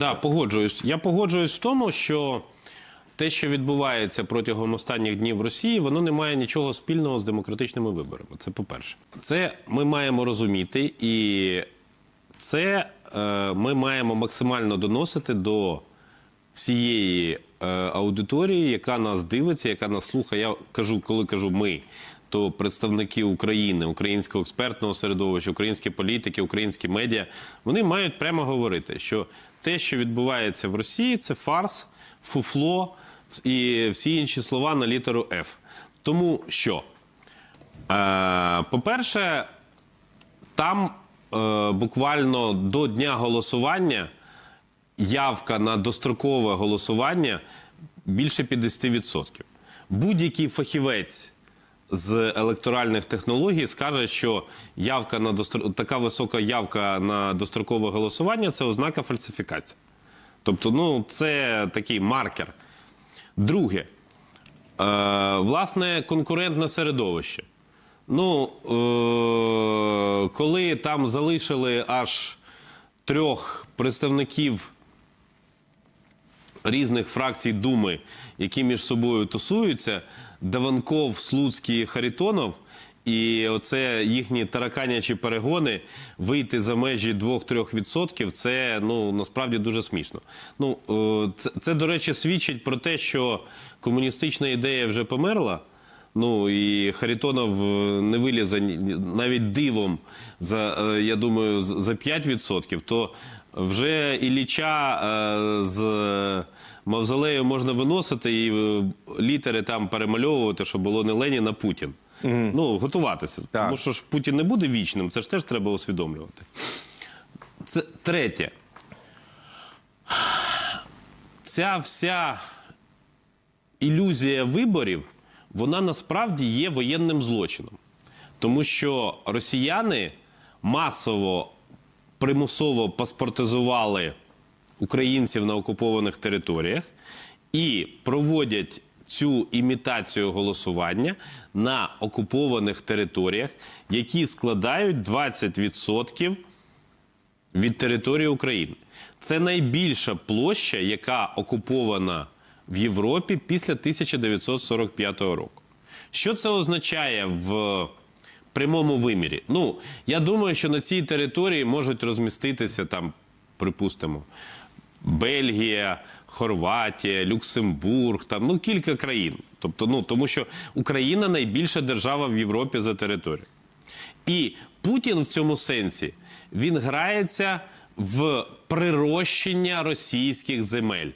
Так, погоджуюсь. Я погоджуюсь в тому, що те, що відбувається протягом останніх днів в Росії, воно не має нічого спільного з демократичними виборами. Це по-перше. Це ми маємо розуміти, і це е, ми маємо максимально доносити до всієї е, аудиторії, яка нас дивиться, яка нас слухає. Я кажу, коли кажу ми, то представники України, українського експертного середовища, українські політики, українські медіа, вони мають прямо говорити, що те, що відбувається в Росії, це фарс, фуфло і всі інші слова на літеру F. Тому що, е, по-перше, там е, буквально до дня голосування явка на дострокове голосування більше 50%. Будь-який фахівець з електоральних технологій скаже, що явка на достро... така висока явка на дострокове голосування це ознака фальсифікації. Тобто, ну, це такий маркер. Друге, е, власне, конкурентне середовище. Ну, е, коли там залишили аж трьох представників різних фракцій Думи, які між собою тусуються, Даванков, Слуцький, Харитонов, і оце їхні тараканячі перегони вийти за межі 2-3% це ну насправді дуже смішно. Ну е, це, це, до речі, свідчить про те, що комуністична ідея вже померла. Ну і Харитонов е, не вилізе навіть дивом за е, я думаю за 5%, то вже Ілліча з мавзолею можна виносити і е, літери там перемальовувати, щоб було не Ленін, а Путін. Ну, готуватися. Так. Тому що ж Путін не буде вічним, це ж теж треба усвідомлювати. Це третє. Ця вся ілюзія виборів, вона насправді є воєнним злочином. Тому що росіяни масово примусово паспортизували українців на окупованих територіях і проводять цю імітацію голосування на окупованих територіях, які складають 20% від території України. Це найбільша площа, яка окупована в Європі після 1945 року. Що це означає в прямому вимірі? Ну, я думаю, що на цій території можуть розміститися там, припустимо, Бельгія, Хорватія, Люксембург, там ну кілька країн. Тобто, ну тому що Україна найбільша держава в Європі за територією. І Путін в цьому сенсі він грається в прирощення російських земель.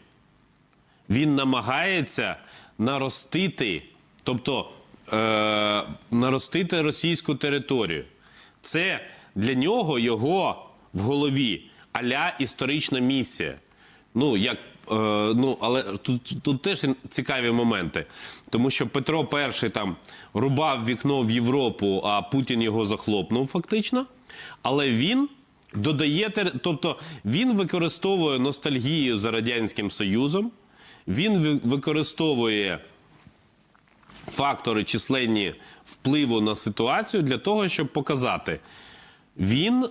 Він намагається наростити, тобто е, наростити російську територію. Це для нього його в голові аля історична місія. Ну, як, е, ну, але тут, тут теж цікаві моменти. Тому що Петро І там рубав вікно в Європу, а Путін його захлопнув фактично. Але він додає, тобто він використовує ностальгію за Радянським Союзом, він використовує фактори численні впливу на ситуацію для того, щоб показати. Він е,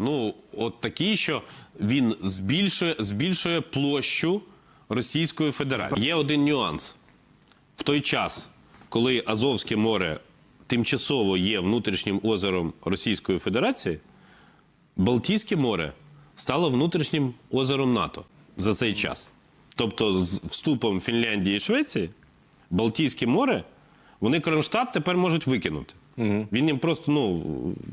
ну, от такий, що він збільшує, збільшує площу Російської Федерації. Є один нюанс. В той час, коли Азовське море тимчасово є внутрішнім озером Російської Федерації, Балтійське море стало внутрішнім озером НАТО за цей час. Тобто, з вступом Фінляндії і Швеції, Балтійське море, вони Кронштадт тепер можуть викинути. Він їм просто ну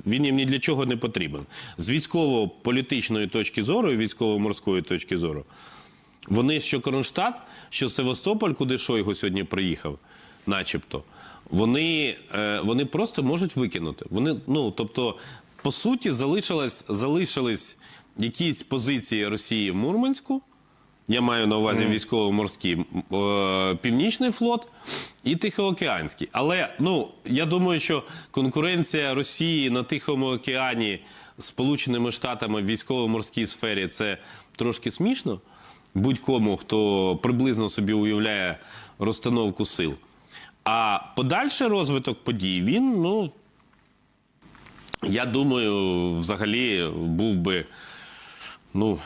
він їм ні для чого не потрібен. З військово-політичної точки зору і військово-морської точки зору. Вони що Кронштадт, що Севастополь, куди Шойгу сьогодні приїхав, начебто, вони, е, вони просто можуть викинути. Вони, ну, тобто, по суті, залишилось, залишились якісь позиції Росії в Мурманську. Я маю на увазі військово-морський е, північний флот і Тихоокеанський. Але ну я думаю, що конкуренція Росії на Тихому океані з Сполученими Штатами в військово-морській сфері це трошки смішно. Будь-кому, хто приблизно собі уявляє розстановку сил. А подальший розвиток подій він, ну я думаю, взагалі був би Ну,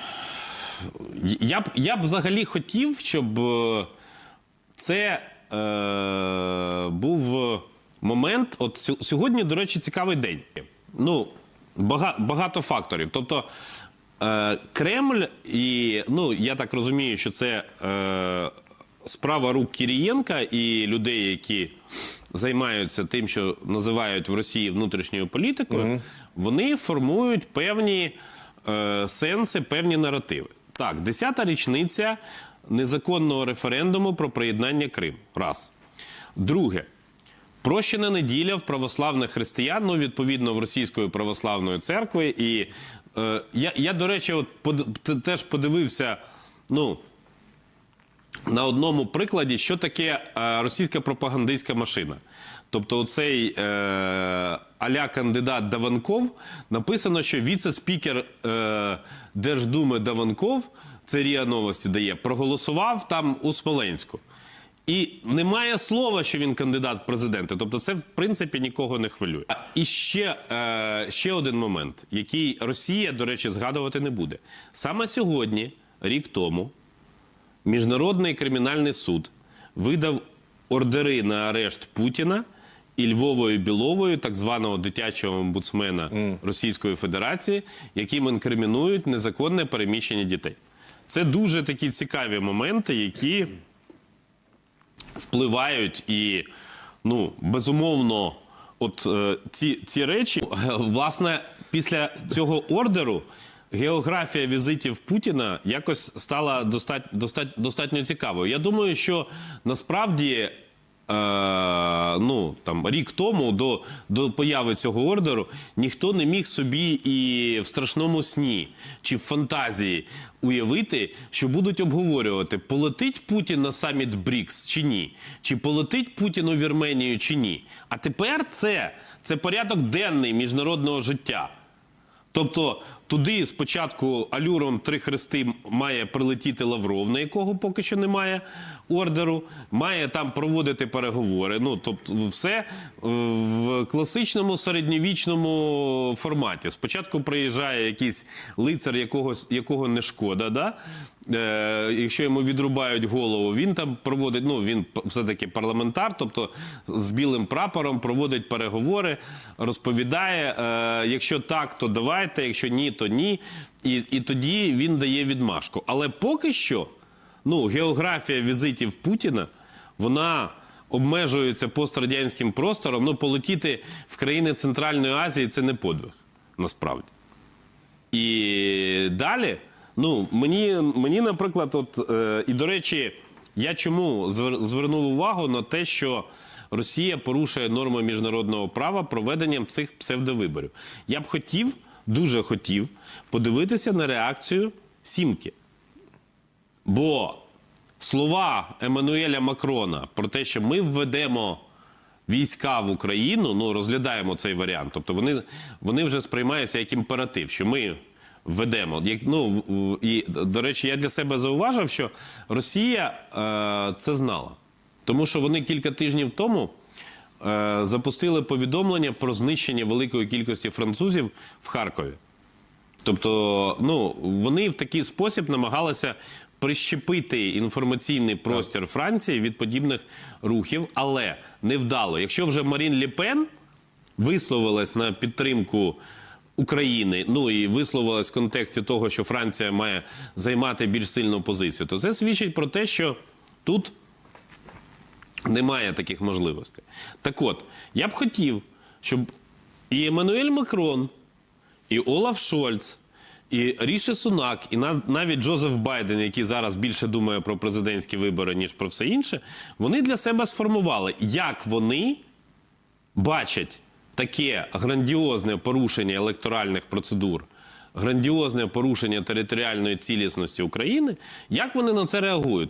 я б, я б взагалі хотів, щоб е, це е, був момент. От сьогодні, до речі, цікавий день. Ну, бага, багато факторів. Тобто, е, Кремль, і ну, я так розумію, що це е, справа рук Кірієнка і людей, які займаються тим, що називають в Росії внутрішньою політикою, вони формують певні е, сенси, певні наративи. Так, 10-та річниця незаконного референдуму про приєднання Криму. Раз. Друге. Прощена неділя в православних християн, ну, відповідно, в Російської православної церкви. І е, я, я, до речі, от под, теж подивився, ну, на одному прикладі, що таке е, російська пропагандистська машина. Тобто, оцей е, аля кандидат Даванков написано, що віце-спікер е, Держдуми Даванков, це РІА Новості дає, проголосував там у Смоленську. І немає слова, що він кандидат в президенти. Тобто, це в принципі нікого не хвилює. І ще, е, ще один момент, який Росія, до речі, згадувати не буде. Саме сьогодні, рік тому, Міжнародний кримінальний суд видав ордери на арешт Путіна і Львовою Біловою, так званого дитячого омбудсмена Російської Федерації, яким інкримінують незаконне переміщення дітей. Це дуже такі цікаві моменти, які впливають і, ну, безумовно, от е, ці, ці речі, е, власне, після цього ордеру. Географія візитів Путіна якось стала достать, достатньо цікавою. Я думаю, що насправді е, ну, там, рік тому до, до появи цього ордеру ніхто не міг собі і в страшному сні чи в фантазії уявити, що будуть обговорювати, полетить Путін на саміт БРІКС чи ні, чи полетить Путін у Вірменію чи ні. А тепер це, це порядок денний міжнародного життя. Тобто туди спочатку алюром три хрести має прилетіти Лавров, на якого поки що немає ордеру, має там проводити переговори. Ну тобто, все е, в класичному середньовічному форматі. Спочатку приїжджає якийсь лицар, якогось, якого не шкода. Да? Е, якщо йому відрубають голову, він там проводить. Ну він все-таки парламентар, тобто з білим прапором проводить переговори, розповідає. Е, якщо так, то давайте, якщо ні, то ні. І, і тоді він дає відмашку. Але поки що, ну, географія візитів Путіна, вона. Обмежується пострадянським простором, ну полетіти в країни Центральної Азії це не подвиг, насправді. І далі, ну мені, мені наприклад, от е, і до речі, я чому звернув увагу на те, що Росія порушує норми міжнародного права проведенням цих псевдовиборів. Я б хотів, дуже хотів, подивитися на реакцію Сімки. Бо слова Еммануеля Макрона про те, що ми введемо війська в Україну, ну розглядаємо цей варіант. Тобто вони, вони вже сприймаються як імператив, що ми введемо. Як, ну, і, до речі, я для себе зауважив, що Росія е, це знала. Тому що вони кілька тижнів тому е, запустили повідомлення про знищення великої кількості французів в Харкові. Тобто, ну вони в такий спосіб намагалися прищепити інформаційний простір Франції від подібних рухів, але невдало. Якщо вже Марін Ліпен висловилась на підтримку України, ну і висловилась в контексті того, що Франція має займати більш сильну позицію, то це свідчить про те, що тут немає таких можливостей. Так от, я б хотів, щоб і Еммануель Макрон, і Олаф Шольц, і Ріші Сунак, і нав- навіть Джозеф Байден, який зараз більше думає про президентські вибори, ніж про все інше, вони для себе сформували, як вони бачать таке грандіозне порушення електоральних процедур, грандіозне порушення територіальної цілісності України, як вони на це реагують.